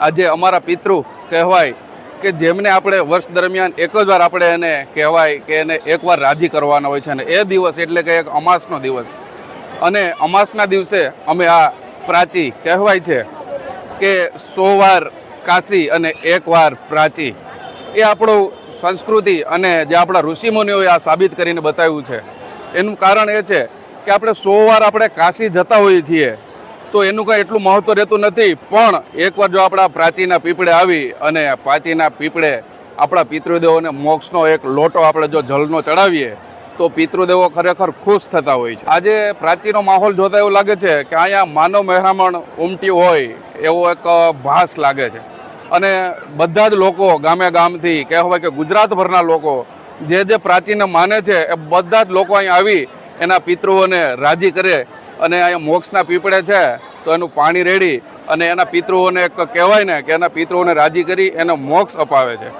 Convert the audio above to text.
આજે અમારા પિતૃ કહેવાય કે જેમને આપણે વર્ષ દરમિયાન એક જ વાર આપણે એને કહેવાય કે એને એકવાર રાજી કરવાના હોય છે અને એ દિવસ એટલે કે એક અમાસનો દિવસ. અને અમાસના દિવસે અમે આ પ્રાચી કહેવાય છે કે સો વાર કાશી અને એકવાર પ્રાચી. એ આપણું સંસ્કૃતિ અને જે આપણા ઋષિમુનિઓએ આ સાબિત કરીને બતાવ્યું છે. એનું કારણ એ છે કે આપણે સો વાર આપણે કાશી જતા હોઈએ છીએ. તો એનું કંઈ એટલું મહત્ત્વ રહેતું નથી. પણ એકવાર જો આપણા પ્રાચીના પીપળે આવી અને પ્રાચીના પીપળે આપણા પિતૃદેવોને મોક્ષનો એક લોટો આપણે જો જલનો ચડાવીએ, તો પિતૃદેવો ખરેખર ખુશ થતા હોય છે. આજે પ્રાચીનો માહોલ જોતા એવું લાગે છે કે અહીંયા માનવ મહેરામણ ઉમટ્યું હોય એવો એક ભાસ લાગે છે. અને બધા જ લોકો ગામે ગામથી કહેવાય કે ગુજરાતભરના લોકો જે જે પ્રાચીન માને છે, એ બધા જ લોકો અહીં આવી એના પિતૃઓને રાજી કરે અને અહીંયા મોક્ષના પીપળે છે, તો એનું પાણી રેડી અને એના પિતૃઓને એક કહેવાય ને કે એના પિતૃઓને રાજી કરી, એને મોક્ષ અપાવે છે.